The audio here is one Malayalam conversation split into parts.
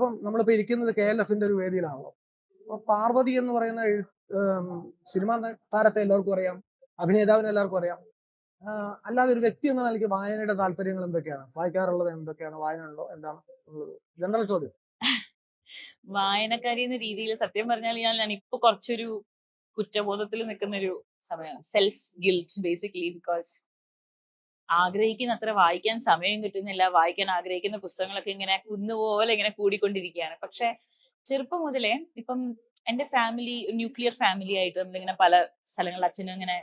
അപ്പം നമ്മളിപ്പോ ഇരിക്കുന്നത് കെ എൽ എഫിന്റെ ഒരു വേദിയിലാണല്ലോ. അപ്പൊ പാർവതി എന്ന് പറയുന്ന സിനിമാ താരത്തെ എല്ലാവർക്കും അറിയാം. അഭിനേതാവിനെ എല്ലാവർക്കും അറിയാം. അല്ലാതെ ഒരു വ്യക്തി എന്ന നിലയ്ക്ക് വായനയുടെ താല്പര്യങ്ങൾ എന്തൊക്കെയാണ്? വായിക്കാറുള്ളത് എന്തൊക്കെയാണ്? വായന ഉണ്ടോ എന്താണ് ജനറൽ ചോദ്യം. വായനക്കാരി എന്ന രീതിയിൽ സത്യം പറഞ്ഞാൽ ഞാൻ ഞാൻ ഇപ്പൊ കുറച്ചൊരു കുറ്റബോധത്തിൽ നിൽക്കുന്ന ഒരു സമയമാണ്. സെൽഫ് ഗിൽറ്റ് ബേസിക്കലി ബിക്കോസ് ആഗ്രഹിക്കുന്ന അത്ര വായിക്കാൻ സമയം കിട്ടുന്നില്ല വായിക്കാൻ ആഗ്രഹിക്കുന്ന പുസ്തകങ്ങളൊക്കെ ഇങ്ങനെ കുന്നുപോലെ ഇങ്ങനെ കൂടിക്കൊണ്ടിരിക്കുകയാണ്. പക്ഷെ ചെറുപ്പം മുതലേ ഇപ്പം എന്റെ ഫാമിലി ന്യൂക്ലിയർ ഫാമിലി ആയിട്ട് നമ്മളിങ്ങനെ പല സ്ഥലങ്ങളിൽ അച്ഛനും ഇങ്ങനെ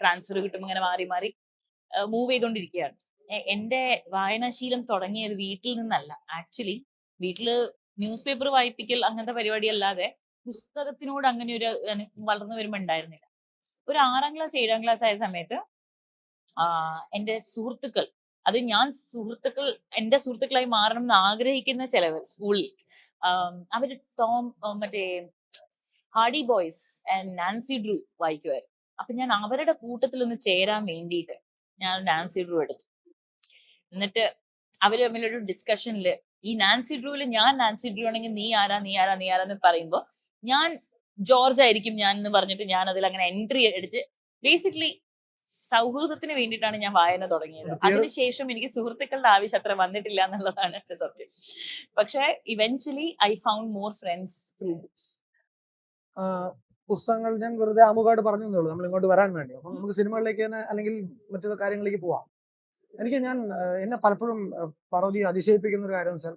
ട്രാൻസ്ഫർ കിട്ടുമ്പോൾ ഇങ്ങനെ മാറി മാറി മൂവ് ചെയ്തുകൊണ്ടിരിക്കുകയാണ്. എന്റെ വായനാശീലം തുടങ്ങിയത് വീട്ടിൽ നിന്നല്ല. ആക്ച്വലി വീട്ടിൽ ന്യൂസ് പേപ്പർ വായിപ്പിക്കൽ അങ്ങനത്തെ പരിപാടി അല്ലാതെ പുസ്തകത്തിനോട് അങ്ങനെ ഒരു വളർന്നു വരുമ്പോ ഉണ്ടായിരുന്നില്ല. ഒരു ആറാം ക്ലാസ് ഏഴാം ക്ലാസ് ആയ സമയത്ത് ആ എന്റെ സുഹൃത്തുക്കൾ. അത് ഞാൻ സുഹൃത്തുക്കൾ എന്റെ സുഹൃത്തുക്കളായി മാറണം എന്ന് ആഗ്രഹിക്കുന്ന ചിലവർ സ്കൂളിൽ. അവർ ടോം മറ്റേ Hardy Boys and Nancy Drew വായിക്കുമായിരുന്നു. അപ്പൊ ഞാൻ അവരുടെ കൂട്ടത്തിൽ ഒന്ന് ചേരാൻ വേണ്ടിയിട്ട് ഞാൻ നാൻസി ഡ്രൂ എടുത്തു. എന്നിട്ട് അവർ തമ്മിലൊരു ഡിസ്കഷനിൽ ഈ നാൻസി ഡ്രൂവിൽ ഞാൻ നാൻസി ഡ്രൂ ആണെങ്കിൽ നീ ആരാ നീ ആരാ നീ ആരാന്ന് പറയുമ്പോൾ ഞാൻ ജോർജ് ആയിരിക്കും ഞാൻ എന്ന് പറഞ്ഞിട്ട് ഞാൻ അതിൽ അങ്ങനെ എൻട്രി അടിച്ച് ബേസിക്കലി സൗഹൃദത്തിന് വേണ്ടിയിട്ടാണ് ഞാൻ വായന തുടങ്ങിയത്. അതിനുശേഷം എനിക്ക് സുഹൃത്തുക്കളുടെ ആവശ്യം അത്ര വന്നിട്ടില്ല എന്നുള്ളതാണ് എന്റെ സത്യം. പക്ഷെ eventually I found more friends through books പുസ്തകങ്ങൾ ഞാൻ വെറുതെ ആമുഖമായിട്ട് പറഞ്ഞു തന്നെ ഉള്ളൂ നമ്മൾ ഇങ്ങോട്ട് വരാൻ വേണ്ടി. അപ്പം നമുക്ക് സിനിമകളിലേക്ക് തന്നെ അല്ലെങ്കിൽ മറ്റു കാര്യങ്ങളിലേക്ക് പോവാം. എനിക്ക് ഞാൻ എന്നെ പലപ്പോഴും പാർവതി അതിശയിപ്പിക്കുന്ന ഒരു കാര്യം വെച്ചാൽ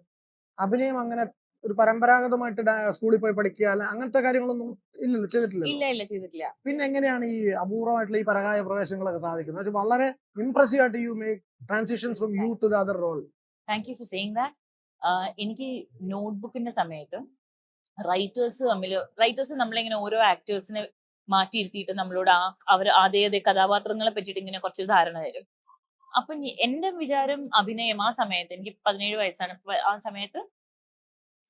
അഭിനയം അങ്ങനെ ഒരു പരമ്പരാഗതമായിട്ട് സ്കൂളിൽ പോയി പഠിക്കുക അല്ല അങ്ങനത്തെ കാര്യങ്ങളൊന്നും ഇല്ലല്ലോ ചെയ്തിട്ടില്ല ഇല്ല ഇല്ല ചെയ്തിട്ടില്ല. പിന്നെ എങ്ങനെയാണ് ഈ അപൂർവമായിട്ടുള്ള ഈ പരകായ പ്രവേശങ്ങളൊക്കെ സാധിക്കുന്നത്? പക്ഷെ വളരെ ഇംപ്രസീവ് ആയിട്ട് you make transitions from youth to the other role thank you for saying that എനിക്ക് നോട്ട്ബുക്കിന്റെ സമയത്ത് റൈറ്റേഴ്സ് തമ്മിൽ റൈറ്റേഴ്സ് നമ്മളിങ്ങനെ ഓരോ ആക്ടേഴ്സിനെ മാറ്റിയിരുത്തിയിട്ട് നമ്മളോട് ആ അവർ അതേ അതേ കഥാപാത്രങ്ങളെ പറ്റിയിട്ട് ഇങ്ങനെ കുറച്ച് ധാരണ തരും. അപ്പൊ എന്റെ വിചാരം അഭിനയം ആ സമയത്ത് എനിക്ക് പതിനേഴ് വയസ്സാണ് ആ സമയത്ത്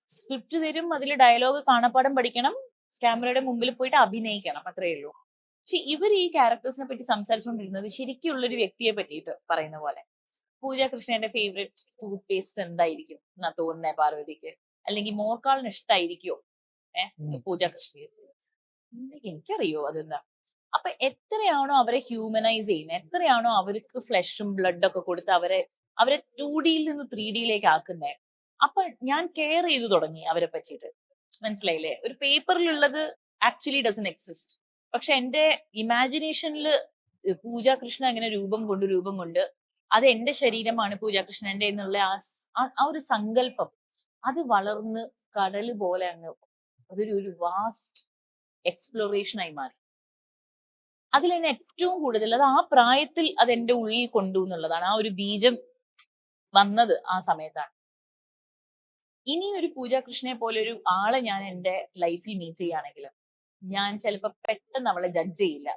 സ്ക്രിപ്റ്റ് തരും അതിൽ ഡയലോഗ് കാണപ്പാടം പഠിക്കണം ക്യാമറയുടെ മുമ്പിൽ പോയിട്ട് അഭിനയിക്കണം അത്രയേ ഉള്ളൂ. പക്ഷെ ഇവർ ഈ ക്യാരക്ടേഴ്സിനെ പറ്റി സംസാരിച്ചുകൊണ്ടിരുന്നത് ശരിക്കുള്ളൊരു വ്യക്തിയെ പറ്റിയിട്ട് പറയുന്ന പോലെ. പൂജ കൃഷ്ണന്റെ ഫേവറേറ്റ് ടൂത്ത് പേസ്റ്റ് എന്തായിരിക്കും എന്നാ തോന്നുന്നേ പാർവതിക്ക്? അല്ലെങ്കിൽ മോർക്കാളിന് ഇഷ്ടമായിരിക്കോ ഏഹ്. പൂജ കൃഷ്ണ എനിക്കറിയോ അതെന്താ? അപ്പൊ എത്രയാണോ അവരെ ഹ്യൂമനൈസ് ചെയ്യുന്നത് എത്രയാണോ അവർക്ക് ഫ്ലഷും ബ്ലഡും ഒക്കെ കൊടുത്ത് അവരെ അവരെ ടു ഡിയിൽ നിന്ന് ത്രീ ഡിയിലേക്ക് ആക്കുന്നേ അപ്പൊ ഞാൻ കെയർ ചെയ്ത് തുടങ്ങി അവരെ പറ്റിയിട്ട്. മനസ്സിലായില്ലേ? ഒരു പേപ്പറിലുള്ളത് ആക്ച്വലി ഡസൻ എക്സിസ്റ്റ് പക്ഷെ എന്റെ ഇമാജിനേഷനിൽ പൂജാകൃഷ്ണൻ കൃഷ്ണ അങ്ങനെ രൂപം കൊണ്ട് രൂപം കൊണ്ട് അത് എന്റെ ശരീരമാണ് പൂജാകൃഷ്ണൻ എന്റെ എന്നുള്ള ആ ആ- ഒരു സങ്കല്പം അത് വളർന്ന് കടൽ പോലെ അങ്ങ് അതൊരു ഒരു വാസ്റ്റ് എക്സ്പ്ലോറേഷൻ ആയി മാറി. അതിൽ തന്നെ ഏറ്റവും കൂടുതൽ അത് ആ പ്രായത്തിൽ അത് എന്റെ ഉള്ളിൽ കൊണ്ടു എന്നുള്ളതാണ്. ആ ഒരു ബീജം വന്നത് ആ സമയത്താണ്. ഇനി ഒരു പൂജ കൃഷ്ണനെ പോലെ ഒരു ആളെ ഞാൻ എന്റെ ലൈഫിൽ മീറ്റ് ചെയ്യുകയാണെങ്കിൽ ഞാൻ ചിലപ്പോൾ പെട്ടെന്ന് അവളെ ജഡ്ജ് ചെയ്യില്ല.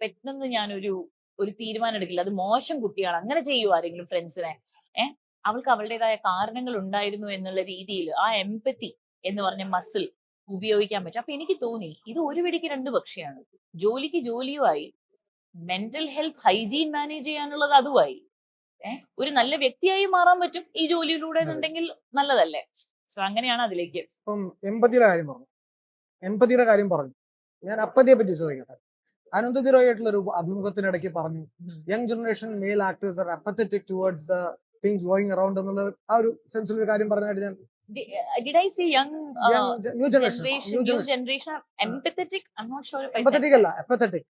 പെട്ടെന്ന് ഞാനൊരു ഒരു തീരുമാനം എടുക്കില്ല. അത് മോശം കുട്ടിയാണ്. അങ്ങനെ ചെയ്യുമോ ആരെങ്കിലും ഫ്രണ്ട്സിനെ ഏഹ് അവൾക്ക് അവളുടേതായ കാരണങ്ങൾ ഉണ്ടായിരുന്നു എന്നുള്ള രീതിയിൽ ആ എംപത്തി എന്ന് പറഞ്ഞ മസിൽ ഉപയോഗിക്കാൻ പറ്റും. അപ്പൊ എനിക്ക് തോന്നി ഇത് ഒരു വിടിക്ക് രണ്ട് പക്ഷിയാണ്. ജോലിക്ക് ജോലിയുമായി മെന്റൽ ഹെൽത്ത് ഹൈജീൻ മാനേജ് ചെയ്യാനുള്ളത് അതുമായി. ഒരു നല്ല വ്യക്തിയായി മാറാൻ പറ്റും ഈ ജോലിയിലൂടെ എന്നുണ്ടെങ്കിൽ നല്ലതല്ലേ? സോ അങ്ങനെയാണ് അതിലേക്ക്. ഇപ്പം എമ്പതിയുടെ കാര്യം പറഞ്ഞു. എമ്പതിയുടെ കാര്യം പറഞ്ഞു. ഞാൻ അപ്പതിയെ പറ്റി ചോദിക്കട്ടെ? അനന്തതി റോയ് ആയിട്ടുള്ള ഒരു അഭിമുഖത്തിനിടയ്ക്ക് പറഞ്ഞു. Young generation male actors are apathetic towards the things going around എന്നുള്ള ആ ഒരു സെൻസിൽ ഒരു കാര്യം പറഞ്ഞായിട്ട് ഞാൻ did I see young new generation generation new generation. are empathetic? I'm not sure if i said empathetic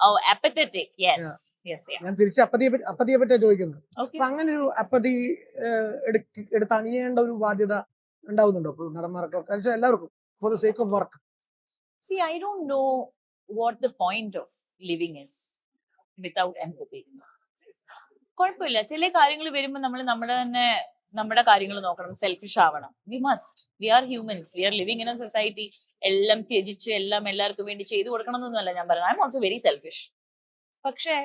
അല്ല അപ്പത്തറ്റിക് യെസ് യെസ് ഞാൻ തിരിച്ച് അപ്പതിയെ അപ്പതിയെ പറ്റിയാ ചോദിക്കുന്നത്. അപ്പൊ അങ്ങനെ ഒരു അപ്പതി എടുത്ത് അണിയേണ്ട ഒരു ബാധ്യത ഉണ്ടാവുന്നുണ്ടോ? ഇപ്പൊ എല്ലാവർക്കും for the sake of work see I don't know what the point of living is without empathy കുഴപ്പമില്ല. ചില കാര്യങ്ങൾ വരുമ്പോൾ നമ്മൾ നമ്മുടെ തന്നെ നമ്മുടെ കാര്യങ്ങൾ നോക്കണം. സെൽഫിഷ് ആവണം. We must we are humans we are living in a society എല്ലാം ത്യജിച്ച് എല്ലാം എല്ലാവർക്കും വേണ്ടി ചെയ്തു കൊടുക്കണം എന്നൊന്നുമല്ല ഞാൻ പറയുന്നത് I am also very selfish പക്ഷേ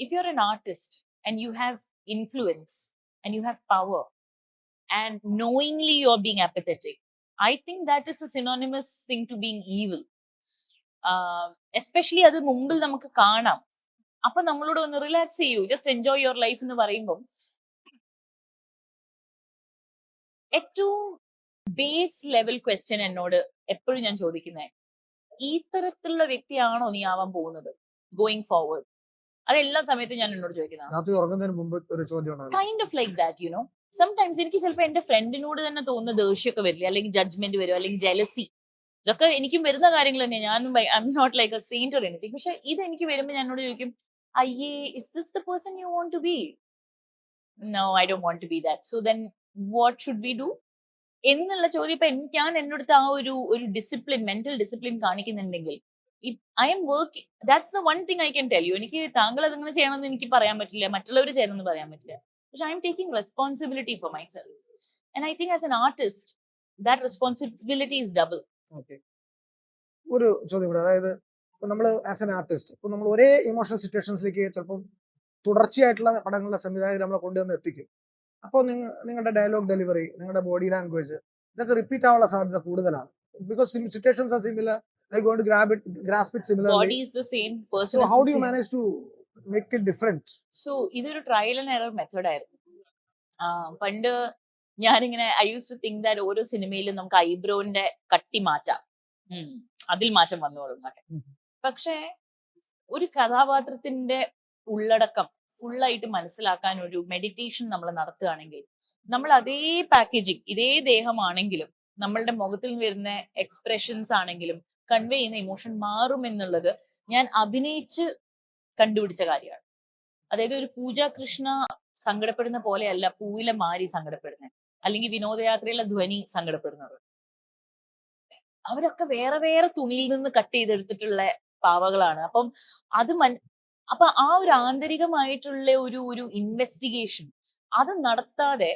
if you are an artist and you have influence and you have power and knowingly you are being apathetic I think that is a synonymous thing to being evil especially അത് മുമ്പിൽ നമുക്ക് കാണാം. അപ്പൊ നമ്മളോട് ഒന്ന് റിലാക്സ് ചെയ്യൂ. ജസ്റ്റ് എൻജോയ് യുവർ ലൈഫ് എന്ന് പറയുമ്പോൾ ഏറ്റവും ബേസ് ലെവൽ ക്വസ്റ്റ്യൻ എന്നോട് എപ്പോഴും ഞാൻ ചോദിക്കുന്നത് ഈ തരത്തിലുള്ള വ്യക്തിയാണോ നീ ആവാൻ പോകുന്നത് ഗോയിങ് ഫോർവേഡ് അത് എല്ലാ സമയത്തും ഞാൻ എന്നോട് kind of like that you know sometimes എനിക്ക് ചിലപ്പോൾ എന്റെ ഫ്രണ്ടിനോട് തന്നെ തോന്നുന്ന ദേഷ്യമൊക്കെ വരില്ല? അല്ലെങ്കിൽ ജഡ്ജ്മെന്റ് വരും അല്ലെങ്കിൽ ജലസി ഇതൊക്കെ എനിക്കും വരുന്ന കാര്യങ്ങൾ തന്നെ ഞാനും I am not like a saint or anything പക്ഷെ ഇത് എനിക്ക് വരുമ്പോൾ ഞാൻ എന്നോട് ചോദിക്കും അയ്യേ is this the person you want to be no I don't want to be that so then what should be do എന്നുള്ള ചോദ്യം ഇപ്പൊ ഞാൻ എന്നോടത്ത് ആ ഒരു ഒരു discipline mental discipline കാണിക്കുന്നുണ്ടെങ്കിൽ I am work that's the one thing I can tell you എനിക്ക് താങ്കൾ അതിങ്ങനെ ചെയ്യണമെന്ന് എനിക്ക് പറയാൻ പറ്റില്ല മറ്റുള്ളവർ ചെയ്യണമെന്ന് പറയാൻ പറ്റില്ല. പക്ഷെ I am taking responsibility for myself and I think as an artist that responsibility is double ഒരു ചോദ്യം കൂടെ അതായത് ഇപ്പൊ നമ്മൾ ആസ് എൻ ആർട്ടിസ്റ്റ് ഇപ്പൊ നമ്മൾ ഒരേ ഇമോഷണൽ സിറ്റുവേഷൻസിലേക്ക് ചിലപ്പം തുടർച്ചയായിട്ടുള്ള പടങ്ങളുടെ സംവിധായകർ നമ്മളെ കൊണ്ടുവന്ന് എത്തിക്കും. അപ്പോൾ നിങ്ങൾ നിങ്ങളുടെ ഡയലോഗ് ഡെലിവറി നിങ്ങളുടെ ബോഡി ലാംഗ്വേജ് ഇതൊക്കെ റിപ്പീറ്റ് ആവാനുള്ള സാധ്യത കൂടുതലാണ്. Because situations are similar I gonna grab it grasp it similar body is the same so how how do you manage to make it different so ഇതൊരു ട്രയൽ ആൻഡ് എറർ മെത്തേഡ് ആയിരുന്നു. പണ്ട് ഞാൻ ഇങ്ങനെ I used to think that ഓരോ സിനിമയിലും നമുക്ക് ഐബ്രോന്റെ കട്ടി മാറ്റാം. അതിൽ മാറ്റം വന്നോളും പക്ഷേ ഒരു കഥാപാത്രത്തിന്റെ ഉള്ളടക്കം ഫുള്ളായിട്ട് മനസ്സിലാക്കാൻ ഒരു മെഡിറ്റേഷൻ നമ്മൾ നടത്തുകയാണെങ്കിൽ നമ്മൾ അതേ പാക്കേജിങ് ഇതേ ദേഹമാണെങ്കിലും നമ്മളുടെ മുഖത്തിൽ വരുന്ന എക്സ്പ്രഷൻസ് ആണെങ്കിലും കൺവേ ചെയ്യുന്ന ഇമോഷൻ മാറും എന്നുള്ളത് ഞാൻ അഭിനയിച്ച് കണ്ടുപിടിച്ച കാര്യമാണ്. അതായത് ഒരു പൂജ കൃഷ്ണ സങ്കടപ്പെടുന്ന പോലെയല്ല പൂവിലെ മാരി സങ്കടപ്പെടുന്നത്. അല്ലെങ്കിൽ വിനോദയാത്രയിലെ ധ്വനി സങ്കടപ്പെടുന്നത്. അവരൊക്കെ വേറെ വേറെ തുണിയിൽ നിന്ന് കട്ട് ചെയ്തെടുത്തിട്ടുള്ള പാവകളാണ്. അപ്പം അത് മൻ അപ്പൊ ആ ഒരു ആന്തരികമായിട്ടുള്ള ഒരു ഒരു ഇൻവെസ്റ്റിഗേഷൻ അത് നടത്താതെ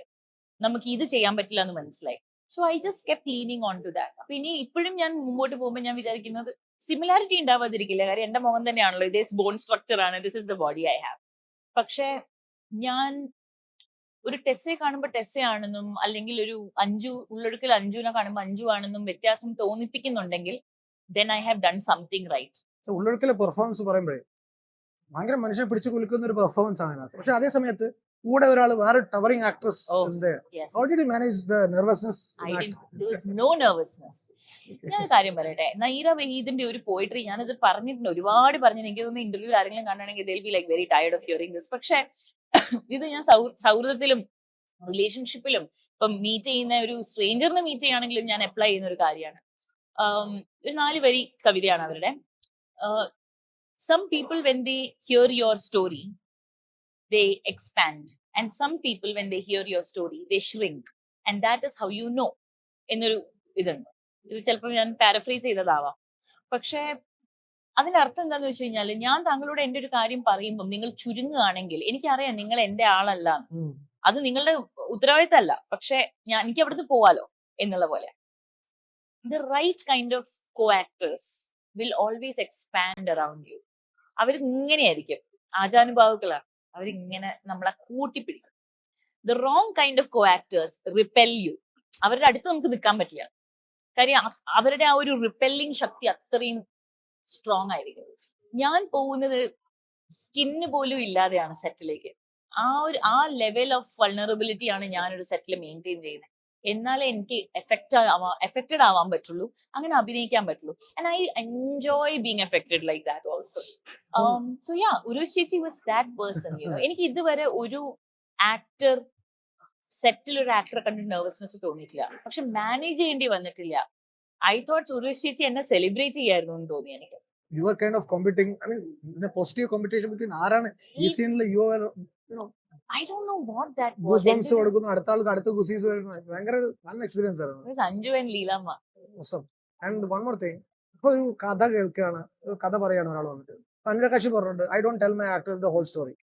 നമുക്ക് ഇത് ചെയ്യാൻ പറ്റില്ല എന്ന് മനസ്സിലായി. So I just keep leaning on to that അപ്പൊ ഇനി ഇപ്പോഴും ഞാൻ മുമ്പോട്ട് പോകുമ്പോൾ ഞാൻ വിചാരിക്കുന്നത് സിമിലാരിറ്റി ഉണ്ടാവാതിരിക്കില്ല. കാര്യം എന്റെ മുഖം തന്നെയാണല്ലോ. ഇതേസ് ബോൺ സ്ട്രക്ചർ ആണ്. This is the body I have പക്ഷേ ഞാൻ ഒരു ടെസ്സെ കാണുമ്പോൾ ടെസ്സെ ആണെന്നും അല്ലെങ്കിൽ ഒരു അഞ്ചു ഉള്ളൊടുക്കൽ അഞ്ചുവിനെ കാണുമ്പോൾ അഞ്ചു ആണെന്നും വ്യത്യാസം തോന്നിപ്പിക്കുന്നുണ്ടെങ്കിൽ then I have done something right ഉള്ളൊഴുക്കിലെ performance പറയുമ്പോഴേ ഭയങ്കര മനുഷ്യനെ പിടിച്ചു കുലുക്കുന്ന ഒരു പെർഫോമൻസ് ആണ് അതിനകത്ത് പക്ഷെ അതേ സമയത്ത് കൂടെ ഒരാൾ വേറെ towering actress. How did you manage the nervousness no nervousness ഞാനൊരു കാര്യം പറയട്ടെ. നൈറ വഹീദിന്റെ ഒരു പോയിട്രി ഞാനത് പറഞ്ഞിട്ടുണ്ട്. ഒരുപാട് പറഞ്ഞു എനിക്ക് തോന്നുന്നു ഇന്റർവ്യൂ ആരെങ്കിലും കാണുകയാണെങ്കിൽ they'll be like very tired of hearing this പക്ഷെ ഇത് ഞാൻ സൗഹൃദത്തിലും റിലേഷൻഷിപ്പിലും ഇപ്പം മീറ്റ് ചെയ്യുന്ന ഒരു സ്ട്രേഞ്ചറിനെ മീറ്റ് ചെയ്യുകയാണെങ്കിലും ഞാൻ അപ്ലൈ ചെയ്യുന്ന ഒരു കാര്യമാണ്. ഒരു നാല് വരി കവിതയാണ് അവരുടെ. Some people when they hear your story they expand. And some people when they hear your story they shrink. And that is how you know. എന്നൊരു ഇതുണ്ട്. ഇത് ചിലപ്പോൾ ഞാൻ പാരഫ്രൈസ് ചെയ്തതാവാം. പക്ഷേ അതിന്റെ അർത്ഥം എന്താന്ന് വെച്ച് കഴിഞ്ഞാൽ ഞാൻ താങ്കളോട് എന്റെ ഒരു കാര്യം പറയുമ്പോൾ നിങ്ങൾ ചുരുങ്ങുകയാണെങ്കിൽ എനിക്കറിയാം നിങ്ങൾ എന്റെ ആളല്ല. അത് നിങ്ങളുടെ ഉത്തരവാദിത്തമല്ല. പക്ഷെ ഞാൻ എനിക്ക് അവിടുന്ന് പോവാലോ എന്നുള്ള പോലെ. The right kind of co actors will always expand around you അവർ ആചാനുഭാവുകളാണ്. ആചാനുഭാവുക്കളാണ് അവരിങ്ങനെ നമ്മളെ കൂട്ടിപ്പിടിക്കും. The wrong kind of co actors repel you അവരുടെ അടുത്ത് നമുക്ക് നിൽക്കാൻ പറ്റില്ല. കാര്യം അവരുടെ ആ ഒരു റിപ്പല്ലിംഗ് ശക്തി അത്രയും സ്ട്രോങ് ആയിരിക്കും. ഞാൻ പോകുന്നത് സ്കിന്ന് പോലും ഇല്ലാതെയാണ് സെറ്റിലേക്ക് ആ ഒരു ആ ലെവൽ ഓഫ് വൾണറബിലിറ്റി ആണ് ഞാനൊരു സെറ്റിൽ മെയിന്റെയിൻ ചെയ്യുന്നത്. എന്നാലേ എനിക്ക് എഫക്റ്റ് ആവാ എഫക്റ്റഡ് ആവാൻ പറ്റുള്ളൂ. അങ്ങനെ അഭിനയിക്കാൻ പറ്റുള്ളൂ. And I enjoy being affected like that also so yeah ഒരു ചേച്ചി വാസ് ദാറ്റ് പേഴ്സൺ എനിക്ക് ഇതുവരെ ഒരു ആക്ടർ സെറ്റിൽ ഒരു ആക്ടറെ കണ്ട് നെർവസ്നെസ് തോന്നിയിട്ടില്ല. പക്ഷെ മാനേജ് ചെയ്യേണ്ടി വന്നിട്ടില്ല. ഐ തോട്ട് ഒരു ചേച്ചി എന്നെ സെലിബ്രേറ്റ് ചെയ്യായിരുന്നു എന്ന് തോന്നി എനിക്ക്. You are kind of competing I mean positive competition between ആരാണ്? ഈ സീനിൽ you are I don't know what that goosebumps കൊടുക്കുന്നു അടുത്ത ആൾക്ക് അടുത്ത ഗുസീസ് വരുന്നു. ഭയങ്കര നല്ല എക്സ്പീരിയൻസ് ആയിരുന്നു. Sanju and Leelamma and one more thing ഇപ്പൊ ഒരു കഥ കേൾക്കുകയാണ് ഒരു കഥ പറയാണ് ഒരാൾ വന്നിട്ട്. അനുര കശ്യപ് പറഞ്ഞിട്ടുണ്ട് I don't tell my actors the whole story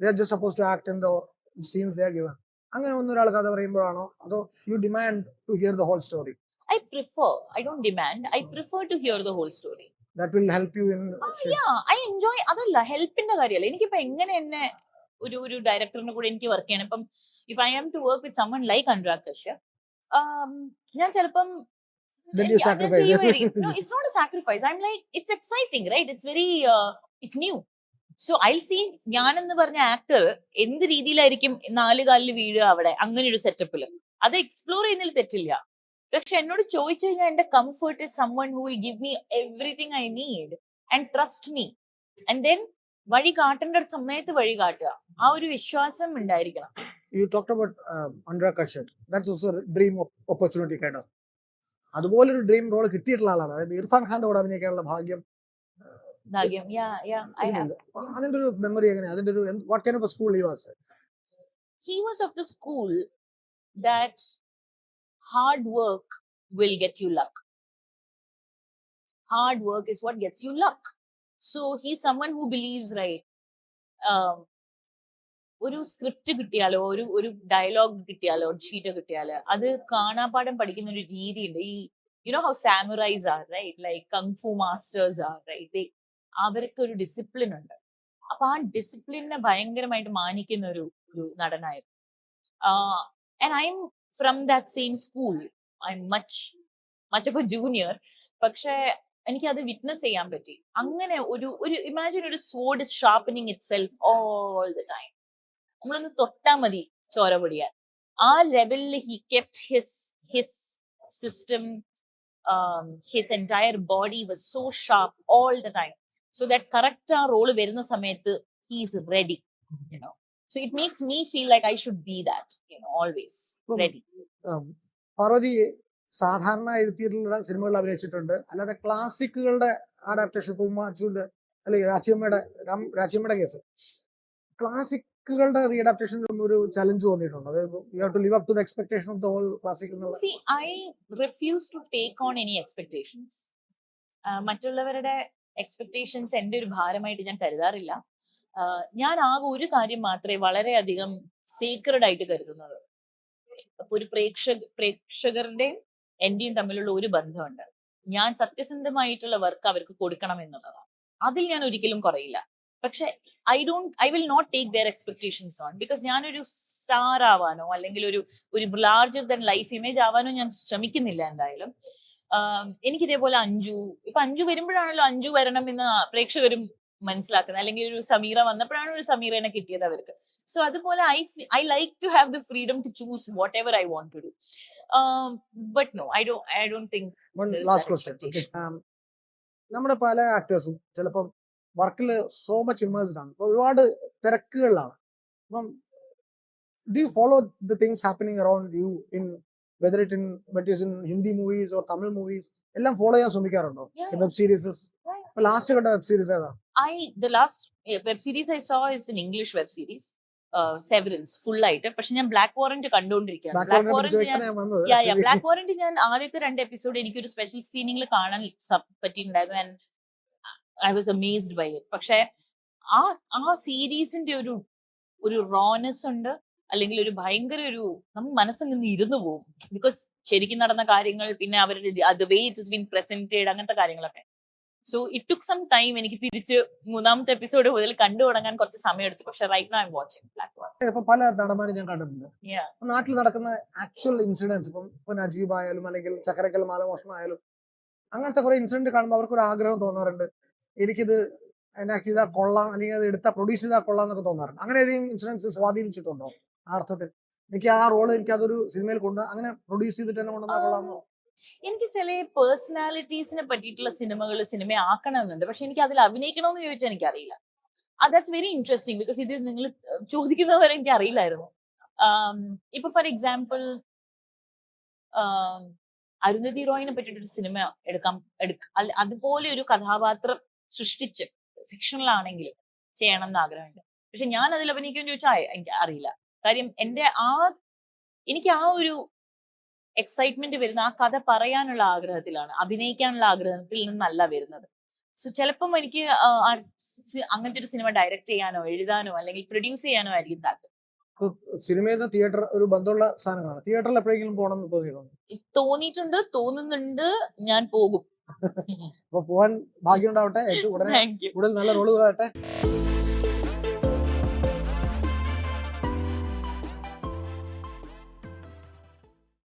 they are just suppose to act in the scenes they are given അങ്ങനെ ഒന്നൊരാൾ കഥ പറയുമ്പോഴാണോ അതോ you demand to hear the whole story I prefer I don't demand I prefer to hear the whole story that will help you in I enjoy അതല്ല ഹെൽപ്പിന്റെ കാര്യമല്ല. എനിക്കിപ്പോ എങ്ങനെ എന്നെ ഒരു ഒരു ഡയറക്ടറിന്റെ കൂടെ എനിക്ക് വർക്ക് ചെയ്യണം. ഇപ്പം if I am to work with someone like Anurag Kashyap ഞാൻ ചിലപ്പം. It's not sacrifice I am like it's exciting right it's very it's new so I see ഞാനെന്ന് പറഞ്ഞ ആക്ടർ എന്ത് രീതിയിലായിരിക്കും നാല് കാലിൽ വീഴുക അവിടെ? അങ്ങനെ ഒരു സെറ്റപ്പിൽ അത് എക്സ്പ്ലോർ ചെയ്യുന്നതിൽ തെറ്റില്ല. പക്ഷെ എന്നോട് ചോദിച്ചു കഴിഞ്ഞാൽ എന്റെ comfort is someone who will give me everything I need and trust me and then വഴി കാട്ടേണ്ട സമയത്ത് വഴി കാട്ടുക. ആ ഒരു വിശ്വാസം ഉണ്ടായിരിക്കണം. You talked about Anurag Kashyap that's also dream opportunity kind of അതുപോലൊരു ഡ്രീം റോൾ കിട്ടിയിട്ടുള്ള ആളാണ്. അതായത് ഇർഫാൻ ഖാന്റെ കൂടെ അഭിനയിക്കാനുള്ള ഭാഗ്യം ഭാഗ്യം. Yeah yeah I have. അതിന്റെ ഒരു മെമ്മറി എങ്ങനെയാ? അതിന്റെ ഒരു what kind of school he was he was of the school that hard work will get you luck. Hard work is what gets you luck. So he's someone who believes right ഒരു സ്ക്രിപ്റ്റ് കിട്ടിയാലോ ഒരു ഒരു ഡയലോഗ് കിട്ടിയാലോ ഷീറ്റ് കിട്ടിയാലോ അത് കാണാപാഠം പഠിക്കുന്ന ഒരു രീതിയുണ്ട്. ഈ you know how samurais are right like kung fu masters are right അവർക്ക് ഒരു ഡിസിപ്ലിൻ ഉണ്ട്. അപ്പൊ ആ ഡിസിപ്ലിനെ ഭയങ്കരമായിട്ട് മാനിക്കുന്ന ഒരു ഒരു നടനായിരുന്നു. And I am from that same school I am much much of a junior പക്ഷെ എനിക്ക് അത് വിറ്റ്നസ് ചെയ്യാൻ പറ്റി. അങ്ങനെ ഒരു ഒരു ഇമാജിൻ ഒരു sword sharpening itself all the time നമ്മളൊന്ന് തൊട്ടാ മതി ചോര പൊടിയാൻ. ആ ലെവലിൽ he kept his his system his entire body was so sharp all the time so that correct ആ റോൾ വരുന്ന സമയത്ത് he's ready you know so it makes me feel like I should be that always Hmm. ready. Parvathy സാധാരണ എഴുത്തിയിട്ടുള്ള സിനിമകളിൽ അഭിനയിച്ചിട്ടുണ്ട് അല്ലാതെ ക്ലാസിക്കുകളുടെ അഡാപ്റ്റേഷൻ ഉമ്മാച്ചുണ്ട് അല്ലെങ്കിൽ രാജ്യമ്മയുടെ രാം- രാജ്യമ്മയുടെ കേസ്. ക്ലാസിക്കുകളുടെ റീഅഡാപ്റ്റേഷൻ ഒരു ചലഞ്ച് തോന്നിയിട്ടുണ്ട്. അതായത് to live up to expectation of the whole classic എന്നുള്ള see i refuse to take on any expectations. മറ്റുള്ളവരുടെ എക്സ്പെക്ടേഷൻസ് എന്റെ ഒരു ഭാരമായിട്ട് ഞാൻ കരുതാറില്ല. ഞാൻ ആകെ ഒരു കാര്യം മാത്രമേ വളരെയധികം സീക്രഡ് ആയിട്ട് കരുതുന്നത്. അപ്പൊ ഒരു പ്രേക്ഷക പ്രേക്ഷകരുടെയും എന്റെയും തമ്മിലുള്ള ഒരു ബന്ധമുണ്ട്. ഞാൻ സത്യസന്ധമായിട്ടുള്ള വർക്ക് അവർക്ക് കൊടുക്കണം എന്നുള്ളതാണ്. അതിൽ ഞാൻ ഒരിക്കലും കുറയില്ല. പക്ഷെ I don't I will not take their expectations on. Because ഞാനൊരു സ്റ്റാർ ആവാനോ അല്ലെങ്കിൽ ഒരു ഒരു ലാർജർ ദൻ ലൈഫ് ഇമേജ് ആവാനോ ഞാൻ ശ്രമിക്കുന്നില്ല എന്തായാലും. എനിക്കിതേപോലെ അഞ്ജു ഇപ്പൊ അഞ്ചു വരുമ്പോഴാണല്ലോ അഞ്ചു വരണം എന്ന് പ്രേക്ഷകരും മനസ്സിലാക്കുന്നത്. അല്ലെങ്കിൽ ഒരു സമീറ വന്നപ്പോഴാണ് ഒരു സമീറനെ കിട്ടിയത് അവർക്ക്. സോ അതുപോലെ I I like to have the freedom to choose whatever I want to do but no I do I do think. നമ്മുടെ പല ആക്ടേഴ്സും ചിലപ്പം വർക്കിൽ സോ മച്ച് ഇമേഴ്സ്ഡ് ആണ്. ഇപ്പൊ ഒരുപാട് തിരക്കുകളിലാണ്. അപ്പം do you follow the things happening around you in whether it in മറ്റീസ് in Hindi movies or Tamil movies എല്ലാം ഫോളോ ചെയ്യാൻ ശ്രമിക്കാറുണ്ടോ? വെബ് സീരീസസ് ലാസ്റ്റ് കണ്ട വെബ് സീരീസ് ഏതാ? I the last web series I saw is in English web series Severance full ആയിട്ട്. പക്ഷെ ഞാൻ ബ്ലാക്ക് വാറന്റ് കണ്ടുകൊണ്ടിരിക്കുകയാണ്. ബ്ലാക്ക് വാറന്റ് ഞാൻ. ബ്ലാക്ക് വാറന്റ് ഞാൻ ആദ്യത്തെ രണ്ട് എപ്പിസോഡ് എനിക്കൊരു സ്പെഷ്യൽ സ്ക്രീനിങ്ങിൽ കാണാൻ പറ്റിയിട്ടുണ്ടായിരുന്നു. And I was amazed by it പക്ഷെ ആ ആ സീരീസിന്റെ ഒരു ഒരു റോനെസ് ഉണ്ട്. അല്ലെങ്കിൽ ഒരു ഭയങ്കര ഒരു നമ്മൾ മനസ്സങ്ങ് ഇരുന്നു പോകും. ബിക്കോസ് ശരിക്കും നടന്ന കാര്യങ്ങൾ പിന്നെ അവരുടെ അത് വേ ഇറ്റ് ബീൻ പ്രസന്റഡ് അങ്ങനത്തെ കാര്യങ്ങളൊക്കെ. So it took some time എനിക്ക് തിരിച്ച് മൂന്നാമത്തെ എപ്പിസോഡ് മുതൽ കണ്ടു തുടങ്ങാൻ കുറച്ച് സമയം എടുത്തു പക്ഷെ right I watching black warrant ഇപ്പൊ പല നടന്മാരും ഞാൻ കണ്ടിട്ടുണ്ട്. നാട്ടിൽ നടക്കുന്ന ആക്ച്വൽ ഇൻസിഡൻസ് ഇപ്പം ഇപ്പൊ നജീബ് ആയാലും അല്ലെങ്കിൽ ചക്കരക്കൽ മാലമോഷണം ആയാലും അങ്ങനത്തെ കുറെ ഇൻസിഡന്റ് കാണുമ്പോൾ അവർക്ക് ഒരു ആഗ്രഹം തോന്നാറുണ്ട്. എനിക്കിത് എനാക്ട് ചെയ്താൽ കൊള്ളാം അല്ലെങ്കിൽ അത് എടുത്താൽ പ്രൊഡ്യൂസ് ചെയ്താൽ കൊള്ളാം എന്നൊക്കെ തോന്നാറുണ്ട്. അങ്ങനെ ഏതെങ്കിലും ഇൻസിഡൻസ് സ്വാധീനിച്ചിട്ടുണ്ടോ? ആ അർത്ഥത്തിൽ. എനിക്ക് ആ റോൾ എനിക്ക് അതൊരു സിനിമയിൽ കൊണ്ട് അങ്ങനെ പ്രൊഡ്യൂസ് ചെയ്തിട്ട് തന്നെ കൊണ്ടുവന്നാൽ കൊള്ളാമെന്നോ എനിക്ക് ചില പേഴ്സണാലിറ്റീസിനെ പറ്റിയിട്ടുള്ള സിനിമകൾ സിനിമ ആക്കണമെന്നുണ്ട്. പക്ഷെ എനിക്ക് അതിൽ അഭിനയിക്കണമെന്ന് ചോദിച്ചാൽ എനിക്കറിയില്ല. ദാറ്റ്സ് വെരി ഇൻട്രസ്റ്റിംഗ് ബിക്കോസ് ഇത് നിങ്ങൾ ചോദിക്കുന്നത് വരെ എനിക്ക് അറിയില്ലായിരുന്നു ആം, ഇപ്പൊ ഫോർ എക്സാമ്പിൾ അരുന്ധതി റോയിനെ പറ്റിയിട്ടൊരു സിനിമ എടുക്കാം എടുക്ക അതുപോലെ ഒരു കഥാപാത്രം സൃഷ്ടിച്ച് ഫിക്ഷണൽ ആണെങ്കിലും ചെയ്യണം എന്ന് ആഗ്രഹമുണ്ട്. പക്ഷെ ഞാൻ അതിൽ അഭിനയിക്കുമെന്ന് ചോദിച്ചാൽ എനിക്ക് അറിയില്ല. കാര്യം എന്റെ ആ എനിക്ക് ആ ഒരു എക്സൈറ്റ്മെന്റ് വരുന്ന ആ കഥ പറയാനുള്ള ആഗ്രഹത്തിലാണ്. അഭിനയിക്കാനുള്ള ആഗ്രഹത്തിൽ നിന്നല്ല വരുന്നത്. സോ ചിലപ്പം എനിക്ക് അങ്ങനത്തെ ഒരു സിനിമ ഡയറക്റ്റ് ചെയ്യാനോ എഴുതാനോ അല്ലെങ്കിൽ പ്രൊഡ്യൂസ് ചെയ്യാനോ ആയിരിക്കും താല്പര്യം. സിനിമയിൽ തിയേറ്റർ ഒരു ബന്ധമുള്ള സാധനങ്ങളാണ്. തിയേറ്ററിൽ എപ്പോഴെങ്കിലും പോകണം തോന്നിയിട്ടുണ്ട്? തോന്നിയിട്ടുണ്ട്. തോന്നുന്നുണ്ട്. ഞാൻ പോകും. അപ്പൊ പോകാൻ ഭാഗ്യം ഉണ്ടാവട്ടെ ഉടനെ കൂടുതൽ നല്ല റോൾ വരട്ടെ